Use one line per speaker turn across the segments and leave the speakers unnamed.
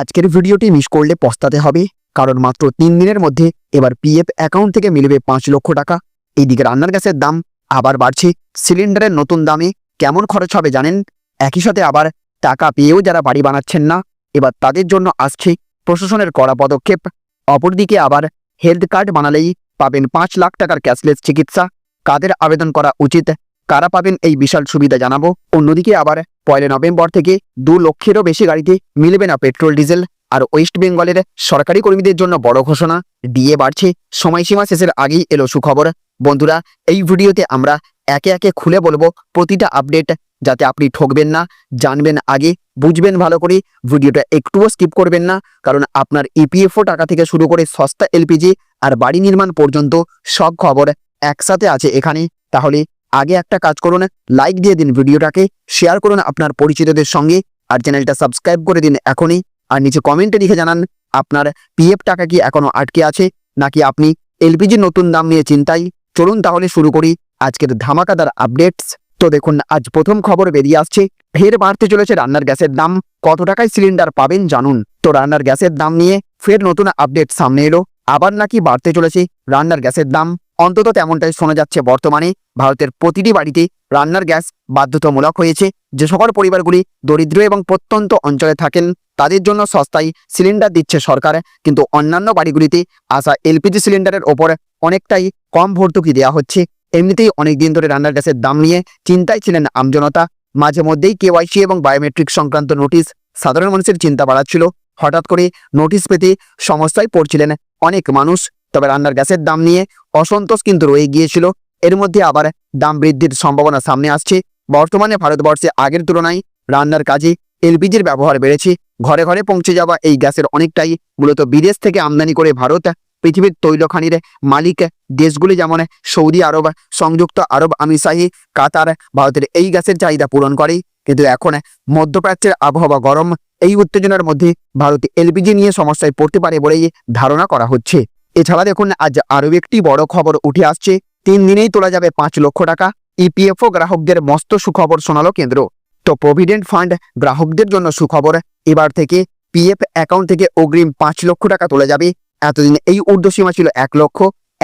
আজকের ভিডিওটি মিস করলে পস্তাতে হবে, কারণ মাত্র তিন দিনের মধ্যে এবার পিএফ অ্যাকাউন্ট থেকে মিলবে পাঁচ লক্ষ টাকা। এইদিকে রান্নার গ্যাসের দাম আবার বাড়ছে সিলিন্ডারের নতুন দামে কেমন খরচ হবে জানেন? একই সাথে আবার টাকা পেয়েও যারা বাড়ি বানাচ্ছেন না, এবার তাদের জন্য আসছে প্রশাসনের কড়া পদক্ষেপ। অপরদিকে আবার হেলথ কার্ড বানালেই পাবেন পাঁচ লাখ টাকার ক্যাশলেস চিকিৎসা। কাদের আবেদন করা উচিত? কারা পাবেন এই বিশাল সুবিধা জানাব। অন্যদিকে আবার পয়লা নভেম্বর থেকে দু লক্ষেরও বেশি গাড়িতে মিলবে না পেট্রোল, ডিজেল আর ওয়েস্ট বেঙ্গলের সরকারি কর্মীদের জন্য বড় ঘোষণা। ডিএ বাড়ছে, সময়সীমা শেষের আগেই এলো সুখবর। বন্ধুরা, এই ভিডিওতে আমরা একে একে খুলে বলব প্রতিটা আপডেট যাতে আপনি ঠকবেন না, জানবেন আগে, বুঝবেন ভালো করে। ভিডিওটা একটুও স্কিপ করবেন না, কারণ আপনার ইপিএফও টাকা থেকে শুরু করে সস্তা এলপিজি আর বাড়ি নির্মাণ পর্যন্ত সব খবর একসাথে আছে এখানে। তাহলে আগে একটা কাজ করুন লাইক দিয়ে দিন ভিডিওটাকে শেয়ার করুন আপনার পরিচিতদের সঙ্গে, আর চ্যানেলটা সাবস্ক্রাইব করে দিন এখনই, আর নিচে কমেন্টে লিখে জানান আপনার পিএফ টাকা কি এখনও আটকে আছে, নাকি আপনি এলপিজির নতুন দাম নিয়ে চিন্তাই চলুন তাহলে শুরু করি আজকের ধামাকাদার আপডেটস তো দেখুন, আজ প্রথম খবর বেরিয়ে আসছে, ফের বাড়তে চলেছে রান্নার গ্যাসের দাম, কত টাকায় সিলিন্ডার পাবেন জানুন? তো রান্নার গ্যাসের দাম নিয়ে ফের নতুন আপডেট সামনে এলো, আবার নাকি বাড়তে চলেছে রান্নার গ্যাসের দাম অন্তত তেমনটাই শোনা যাচ্ছে বর্তমানে। ভারতের প্রতিটি বাড়িতে রান্নার গ্যাস বাধ্যতামূলক হয়েছে। যে সকল পরিবারগুলি দরিদ্র এবং প্রত্যন্ত অঞ্চলে থাকেন, তাদের জন্য সস্তায় সিলিন্ডার দিচ্ছে সরকার। কিন্তু অন্যান্য বাড়িগুলিতে আসা এলপিজি সিলিন্ডারের ওপর অনেকটাই কম ভর্তুকি দেওয়া হচ্ছে। এমনিতেই অনেক দিন ধরে রান্নার গ্যাসের দাম নিয়ে চিন্তায় ছিলেন আমজনতা। মাঝে মধ্যেই কেওয়াইসি এবং বায়োমেট্রিক সংক্রান্ত নোটিশ সাধারণ মানুষের চিন্তা বাড়াচ্ছিল। হঠাৎ করে নোটিশ পেতে সমস্যায় পড়ছিলেন অনেক মানুষ। তবে রান্নার গ্যাসের দাম নিয়ে অসন্তোষ কিন্তু রয়ে গিয়েছিল। এর মধ্যে আবার দাম বৃদ্ধির সম্ভাবনা সামনে আসছে। বর্তমানে ভারতবর্ষে আগের তুলনায় রান্নার কাজে এলপিজির ব্যবহার বেড়েছে। ঘরে ঘরে পৌঁছে যাওয়া এই গ্যাসের অনেকটাই মূলত বিদেশ থেকে আমদানি করে ভারত, পৃথিবীর তৈলখানির মালিক দেশগুলি যেমন সৌদি আরব, সংযুক্ত আরব আমিরশাহী কাতার ভারতের এই গ্যাসের চাহিদা পূরণ করে। কিন্তু এখন মধ্যপ্রাচ্যের আবহাওয়া গরম, এই উত্তেজনার মধ্যে ভারত এলপিজি নিয়ে সমস্যায় পড়তে পারে বলেই ধারণা করা হচ্ছে। এছাড়া দেখুন, আজ আরও একটি বড় খবর উঠে আসছে। তিন দিনেই তোলা যাবে পাঁচ লক্ষ টাকা। ইপিএফও গ্রাহকদের মস্ত সুখবর শোনালো কেন্দ্র। তো প্রভিডেন্ট ফান্ড গ্রাহকদের জন্য সুখবর। এবার থেকে পিএফ অ্যাকাউন্ট থেকে অগ্রিম পাঁচ লক্ষ টাকা তোলা যাবে। এতদিন এই ঊর্ধ্বসীমা ছিল এক লক্ষ,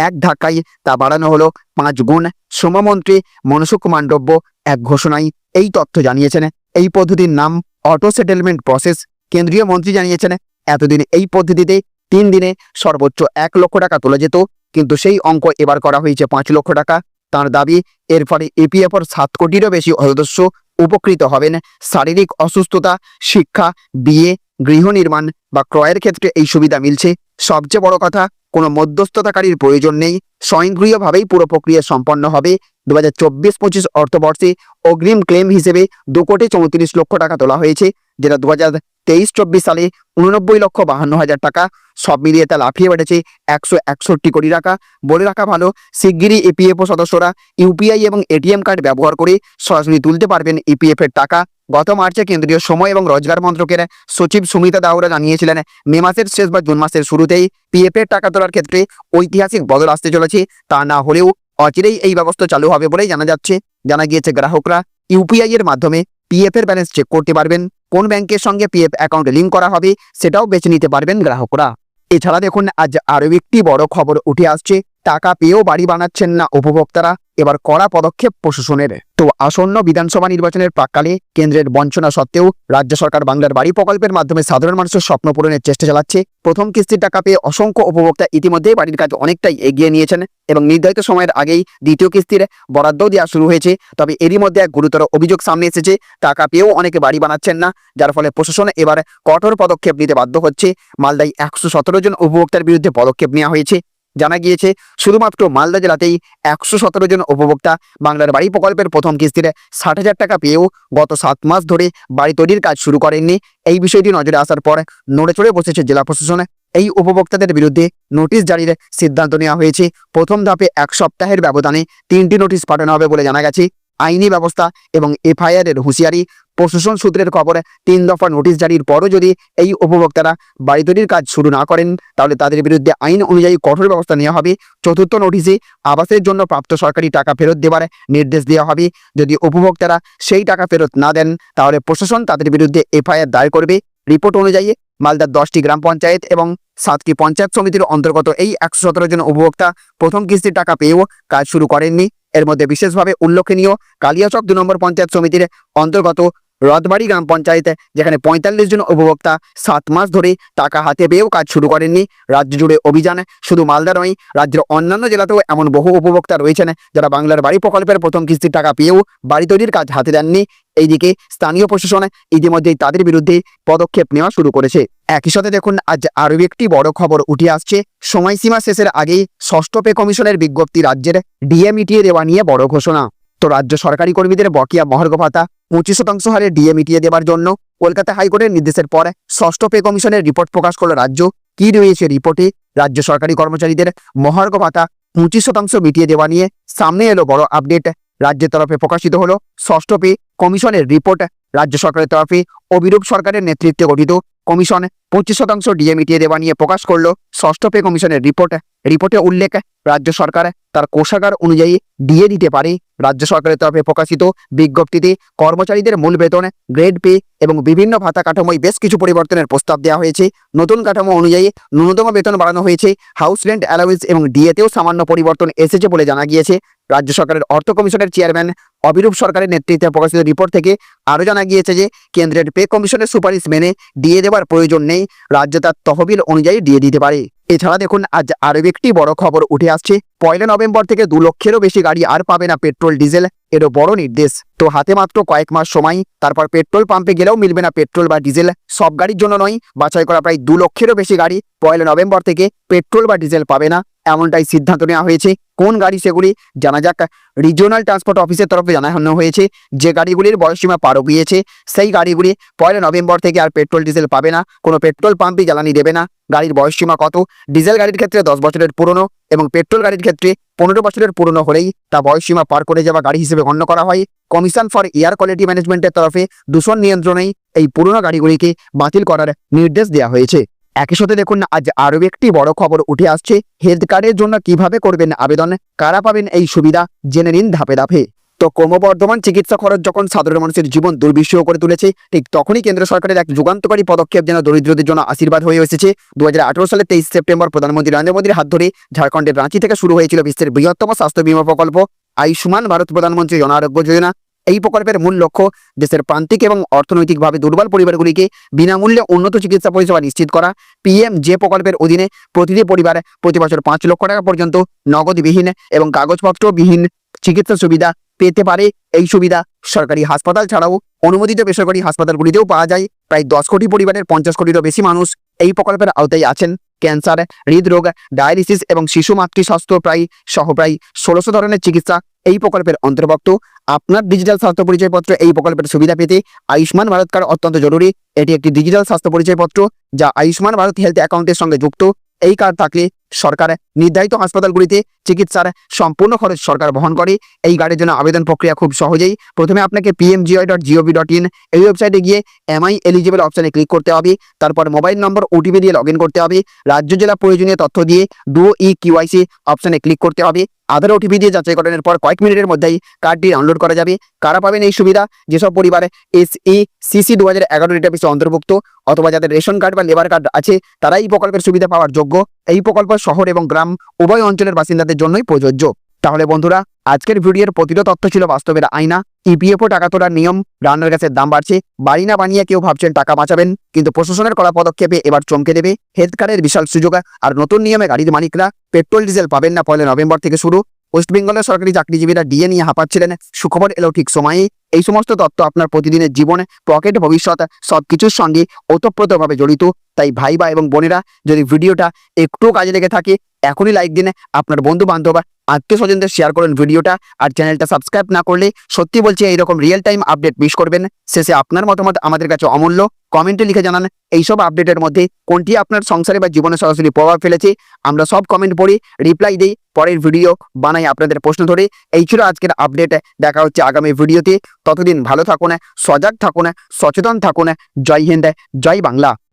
এক ধাক্কায় তা বাড়ানো হলো পাঁচ গুণ। শ্রমমন্ত্রী মনসুখ মান্ডব্য এক ঘোষণায় এই তথ্য জানিয়েছেন। এই পদ্ধতির নাম অটো সেটেলমেন্ট প্রসেস কেন্দ্রীয় মন্ত্রী জানিয়েছেন, এতদিন এই পদ্ধতিতে তিন দিনে সর্বোচ্চ এক লক্ষ টাকা তোলা যেত, কিন্তু সেই অঙ্ক এবার করা হয়েছে পাঁচ লক্ষ টাকা। তার দাবি, এর ফলে ইপিএফর সাত কোটিরও বেশি সদস্য উপকৃত হবেন। শারীরিক অসুস্থতা, শিক্ষা, বিয়ে, গৃহ নির্মাণ বা ক্রয়ের ক্ষেত্রে এই সুবিধা মিলছে। সবচেয়ে বড় কথা কোনো মধ্যস্থতাকারীর প্রয়োজন নেই। স্বয়ংক্রিয়ভাবেই পুরো প্রক্রিয়া সম্পন্ন হবে। দু হাজার চব্বিশ পঁচিশ অর্থবর্ষে অগ্রিম ক্লেম হিসেবে দু কোটি চৌত্রিশ লক্ষ টাকা তোলা হয়েছে, যেটা দু হাজার তেইশ চব্বিশ সালে উননব্বই লক্ষ বাহান্ন হাজার টাকা সব মিলিয়ে তা লাফিয়ে বেড়েছে একশো একষট্টি কোটি টাকা। বলে রাখা ভালো, শিগগিরই ইপিএফও সদস্যরা ইউপিআই এবং এটিএম কার্ড ব্যবহার করে সরাসরি তুলতে পারবেন ইপিএফ এর টাকা। গত মার্চে কেন্দ্রীয় সময় এবং রোজগার মন্ত্রকের সচিব সুমিতা দাউরা জানিয়েছিলেন, মে মাসের শেষ বা জুন মাসের শুরুতেই পিএফ এর টাকা তোলার ক্ষেত্রে ঐতিহাসিক বদল আসতে চলেছে। তা না হলেও অচিরেই এই ব্যবস্থা চালু হবে বলেই জানা যাচ্ছে। জানা গিয়েছে, গ্রাহকরা ইউপিআই এর মাধ্যমে পিএফ এর ব্যালেন্স চেক করতে পারবেন। কোন ব্যাংকের সঙ্গে পিএফ অ্যাকাউন্ট লিঙ্ক করা হবে সেটাও বেছে নিতে পারবেন গ্রাহকরা। এছাড়া দেখুন, আজ আরও একটি বড় খবর উঠে আসছে। টাকা পেয়েও বাড়ি বানাচ্ছেন না উপভোক্তারা। এবার কড়া পদক্ষেপ প্রশাসনের। তো আসন্ন বিধানসভা নির্বাচনের প্রাককালে কেন্দ্রের বঞ্চনা সত্ত্বেও রাজ্য সরকার বাংলার বাড়ি প্রকল্পের মাধ্যমে সাধারণ মানুষের স্বপ্ন পূরণের চেষ্টা চালাচ্ছে। প্রথম কিস্তির টাকা পেয়ে অসংখ্য উপভোক্তা ইতিমধ্যেই বাড়ির কাজ অনেকটাই এগিয়ে নিয়েছেন এবং নির্ধারিত সময়ের আগেই দ্বিতীয় কিস্তির বরাদ্দও দেওয়া শুরু হয়েছে। তবে এরই মধ্যে এক গুরুতর অভিযোগ সামনে এসেছে, টাকা পেয়েও অনেকে বাড়ি বানাচ্ছেন না, যার ফলে প্রশাসন এবার কঠোর পদক্ষেপ নিতে বাধ্য হচ্ছে। মালদায় একশো সতেরো জন উপভোক্তার বিরুদ্ধে পদক্ষেপ নেওয়া হয়েছে। জানা গিয়েছে, শুধুমাত্র মালদা জেলাতেই একশো সতেরো জন উপভোক্তা বাংলার বাড়ি প্রকল্পের প্রথম কিস্তিতে ষাট হাজার টাকা পেয়েও গত সাত মাস ধরে বাড়ি তৈরির কাজ শুরু করেননি। এই বিষয়টি নজরে আসার পর নড়ে চড়ে বসেছে জেলা প্রশাসনে। এই উপভোক্তাদের বিরুদ্ধে নোটিশ জারির সিদ্ধান্ত নেওয়া হয়েছে। প্রথম ধাপে এক সপ্তাহের ব্যবধানে তিনটি নোটিশ পাঠানো হবে বলে জানা গেছে। আইনি ব্যবস্থা এবং এফআইআর এর হুঁশিয়ারি। প্রশাসন সূত্রের খবর তিন দফা নোটিশ জারির পরও যদি এই উপভোক্তারা বাড়ি তৈরির কাজ শুরু না করেন, তাহলে তাদের বিরুদ্ধে আইন অনুযায়ী কঠোর ব্যবস্থা নেওয়া হবে। চতুর্থ নোটিশে আবাসের জন্য প্রাপ্ত সরকারি টাকা ফেরত দেওয়ার নির্দেশ দেওয়া হবে। যদি উপভোক্তারা সেই টাকা ফেরত না দেন, তাহলে প্রশাসন তাদের বিরুদ্ধে এফআইআর দায়ের করবে। রিপোর্ট অনুযায়ী মালদার দশটি গ্রাম পঞ্চায়েত এবং সাতটি পঞ্চায়েত সমিতির অন্তর্গত এই একশো সতেরো জন উপভোক্তা প্রথম কিস্তির টাকা পেয়েও কাজ শুরু করেননি। এর মধ্যে বিশেষভাবে উল্লেখনীয় কালিয়াচক দু নম্বর পঞ্চায়েত সমিতির অন্তর্গত রথবাড়ি গ্রাম পঞ্চায়েতে, যেখানে পঁয়তাল্লিশ জন উপভোক্তা সাত মাস ধরে টাকা হাতে পেয়েও কাজ শুরু করেননি। রাজ্য জুড়ে অভিযান শুধু মালদা নয়, রাজ্যের অন্যান্য জেলাতেও এমন বহু উপভোক্তা রয়েছেন যারা বাংলার বাড়ি প্রকল্পের প্রথম কিস্তির টাকা পেয়েও বাড়ি তৈরির কাজ হাতে দেননি এইদিকে স্থানীয় প্রশাসন ইতিমধ্যেই তাদের বিরুদ্ধে পদক্ষেপ নেওয়া শুরু করেছে। একই সাথে দেখুন, আজ আরও একটি বড় খবর উঠে আসছে। সময়সীমা শেষের আগেই ষষ্ঠ পে কমিশনের বিজ্ঞপ্তি রাজ্যের ডিএ দেওয়া নিয়ে বড় ঘোষণা। তো রাজ্য সরকারি কর্মীদের বকেয়া মহার্ঘ ভাতা পঁচিশ শতাংশ হারে ডিএ মিটিয়ে দেওয়ার জন্য কলকাতা হাইকোর্টের নির্দেশের পর ষষ্ঠ পে কমিশনের রিপোর্ট প্রকাশ করল রাজ্য। কি রয়েছে রিপোর্টে? রাজ্য সরকারি কর্মচারীদের মহার্ঘ ভাতা পঁচিশ শতাংশ মিটিয়ে দেওয়া নিয়ে সামনে এলো বড় আপডেট। রাজ্যের তরফে প্রকাশিত হলো ষষ্ঠ পে কমিশনের রিপোর্ট। রাজ্য সরকারের তরফে অবিরূপ সরকারের নেতৃত্বে গঠিত কমিশন পঁচিশ শতাংশ ডিএ মিটিয়ে দেওয়া নিয়ে প্রকাশ করল ষষ্ঠ পে কমিশনের রিপোর্ট। রিপোর্টে উল্লেখ রাজ্য সরকার তার কোষাগার অনুযায়ী ডিএ দিতে পারে। রাজ্য সরকারের তরফে প্রকাশিত বিজ্ঞপ্তিতে কর্মচারীদের মূল বেতন, গ্রেড পে এবং বিভিন্ন ভাতা কাঠামোয় বেশ কিছু পরিবর্তনের প্রস্তাব দেওয়া হয়েছে। নতুন কাঠামো অনুযায়ী ন্যূনতম বেতন বাড়ানো হয়েছে। হাউস রেন্ট অ্যালাউন্স এবং ডিএতেও সামান্য পরিবর্তন এসেছে বলে জানা গিয়েছে। রাজ্য সরকারের অর্থ কমিশনের চেয়ারম্যান অবিরূপ সরকারের নেতৃত্বে প্রকাশিত রিপোর্ট থেকে আরও জানা গিয়েছে যে কেন্দ্রের পে কমিশনের সুপারিশ মেনে দিয়ে দেওয়ার প্রয়োজন নেই। রাজ্য তার তহবিল অনুযায়ী দিয়ে দিতে পারে। এছাড়া দেখুন, আজ আরও একটি বড় খবর উঠে আসছে। পয়লা নভেম্বর থেকে দু লক্ষেরও বেশি গাড়ি আর পাবে না পেট্রোল, ডিজেল। এরও বড় নির্দেশ। তো হাতে মাত্র কয়েক মাস সময়, তারপর পেট্রোল পাম্পে গেলেও মিলবে না পেট্রোল বা ডিজেল। সব গাড়ির জন্য নয়, বাছাই করা প্রায় দু লক্ষেরও বেশি গাড়ি পয়লা নভেম্বর থেকে পেট্রোল বা ডিজেল পাবে না। এমনটাই সিদ্ধান্ত নেওয়া হয়েছে। কোন গাড়ি সেগুলি জানা যাক। রিজিওনাল ট্রান্সপোর্ট অফিসের তরফে জানানো হয়েছে, যে গাড়িগুলির বয়সীমা পার গিয়েছে, সেই গাড়িগুলি পয়লা নভেম্বর থেকে আর পেট্রোল, ডিজেল পাবে না। কোনো পেট্রোল পাম্পই জ্বালানি দেবে না। গাড়ির বয়সসীমা কত? ডিজেল গাড়ির ক্ষেত্রে দশ বছরের পুরনো। এবং পেট্রোল গাড়ির ক্ষেত্রে পনেরো বছরের পুরনো হলেই তা বয়সীমা পার করে যাওয়া গাড়ি হিসেবে গণ্য করা হয়। কমিশন ফর এয়ার কোয়ালিটি ম্যানেজমেন্টের তরফে দূষণ নিয়ন্ত্রণেই এই পুরনো গাড়িগুলিকে বাতিল করার নির্দেশ দেওয়া হয়েছে। একই সাথে দেখুন, আজ আরও একটি বড় খবর উঠে আসছে। হেলথ কার্ডের জন্য কীভাবে করবেন আবেদন, কারা পাবেন এই সুবিধা, জেনে নিন ধাপে ধাপে। তো ক্রমবর্ধমান চিকিৎসা খরচ যখন সাধারণ মানুষের জীবন দুর্বিষহ করে তুলেছে, ঠিক তখনই কেন্দ্র সরকারের এক যুগান্তকারী পদক্ষেপ যেন দরিদ্রদের জন্য আশীর্বাদ হয়ে এসেছে। দু সালের তেইশ সেপ্টেম্বর প্রধানমন্ত্রী নরেন্দ্র মোদীর হাত ধরে ঝাড়খণ্ডের রাঁচি থেকে শুরু হয়েছিল বিশ্বের বৃহত্তম স্বাস্থ্য বিমা প্রকল্প, আয়ুষ্মান ভারত প্রধানমন্ত্রী জন আরোগ্য যোজনা। এই প্রকল্পের মূল লক্ষ্য দেশের প্রান্তিক এবং অর্থনৈতিকভাবে দুর্বল পরিবারগুলিকে বিনামূল্যে উন্নত চিকিৎসা পরিষেবা নিশ্চিত করা। পিএম যে প্রকল্পের অধীনে প্রতিটি পরিবার প্রতি বছর পাঁচ লক্ষ টাকা পর্যন্ত নগদবিহীন এবং কাগজপত্রবিহীন চিকিৎসা সুবিধা পেতে পারে এই সুবিধা। সরকারি হাসপাতাল ছাড়াও অনুমোদিত বেসরকারি হাসপাতালগুলিতেও পাওয়া যায়। প্রায় দশ কোটি পরিবারের পঞ্চাশ কোটিরও বেশি মানুষ এই প্রকল্পের আওতায় আছেন। ক্যান্সার, হৃদরোগ, ডায়ালিসিস এবং শিশু মাতৃ স্বাস্থ্য প্রায় সহ প্রায় ষোলোশো ধরনের চিকিৎসা এই প্রকল্পের অন্তর্ভুক্ত। আপনার ডিজিটাল স্বাস্থ্য পরিচয়পত্র এই প্রকল্পের সুবিধা পেতে আয়ুষ্মান ভারত কার্ড অত্যন্ত জরুরি। এটি একটি ডিজিটাল স্বাস্থ্য পরিচয়পত্র যা আয়ুষ্মান ভারত হেলথ অ্যাকাউন্টের সঙ্গে যুক্ত। এই কার্ড থাকলে সরকার নির্ধারিত হাসপাতালগুলিতে চিকিৎসার সম্পূর্ণ খরচ সরকার বহন করে। এই কার্ডের জন্য আবেদন প্রক্রিয়া খুব সহজেই। প্রথমে আপনাকে PMGI dot GOV dot in এই ওয়েবসাইটে গিয়ে এমআই এলিজিবল অপশানে ক্লিক করতে হবে। তারপর মোবাইল নম্বর ওটিপি দিয়ে লগ করতে হবে। রাজ্য জেলা প্রয়োজনীয় তথ্য দিয়ে ডু ই কিউআইসি অপশানে ক্লিক করতে হবে। আধার ওটিপি দিয়ে যাচাই করানোর পর কয়েক মিনিটের মধ্যেই কার্ডটি ডাউনলোড করা যাবে। কারা পাবেন এই সুবিধা? যেসব পরিবারে এস ই সিসি দু হাজার এগারো অন্তর্ভুক্ত, অথবা যাদের রেশন কার্ড বা লেবার কার্ড আছে, তারাই প্রকল্পের সুবিধা পাওয়ার যোগ্য। এই প্রকল্প শহর এবং গ্রাম উভয় অঞ্চলের বাসিন্দাদের জন্যই প্রযোজ্য। তাহলে বন্ধুরা, আজকের ভিডিওর প্রতিটা তথ্য ছিল বাস্তবের আয়না। ইপিএফও টাকা তোলার নিয়ম, রান্নার গ্যাসের দাম বাড়ছে। বাড়ি না বানিয়ে কেউ ভাবছেন টাকা বাঁচাবেন, কিন্তু প্রশাসনের করা পদক্ষেপে এবার চমকে দেবে হেলথ কার্ডের বিশাল সুযোগ। আর নতুন নিয়মে গাড়ির মালিকরা পেট্রোল ডিজেল পাবেন না পয়লা নভেম্বর থেকে শুরু ওয়েস্ট বেঙ্গলের সরকারি চাকরিজীবীরা ডিএ নিয়ে হাঁপাচ্ছিলেন। সুখবর এলো ঠিক সময়ে এই সমস্ত তথ্য আপনার প্রতিদিনের জীবনে, পকেট, ভবিষ্যৎ, সবকিছুর সঙ্গে ওতপ্রোতভাবে জড়িত। তাই ভাইবা এবং বোনেরা, যদি ভিডিওটা একটু কাজে লেগে থাকে, এখনই লাইক দিন আপনার বন্ধু বান্ধব আত্মীয় স্বজনদের শেয়ার করুন ভিডিওটা। আর চ্যানেলটা সাবস্ক্রাইব না করলে সত্যি বলছি, এইরকম রিয়েল টাইম আপডেট মিস করবেন। শেষে আপনার মতামত আমাদের কাছে অমূল্য। কমেন্টে লিখে জানান এইসব আপডেটের মধ্যে কোনটি আপনার সংসারে বা জীবনে সরাসরি প্রভাব ফেলেছে। আমরা সব কমেন্ট পড়ি রিপ্লাই দিই, পরের ভিডিও বানাই আপনাদের প্রশ্ন ধরে। এই ছিল আজকের আপডেট দেখা হচ্ছে আগামী ভিডিওতে ততদিন ভালো থাকুন, সজাগ থাকুন, সচেতন থাকুন। জয় হিন্দ, জয় বাংলা।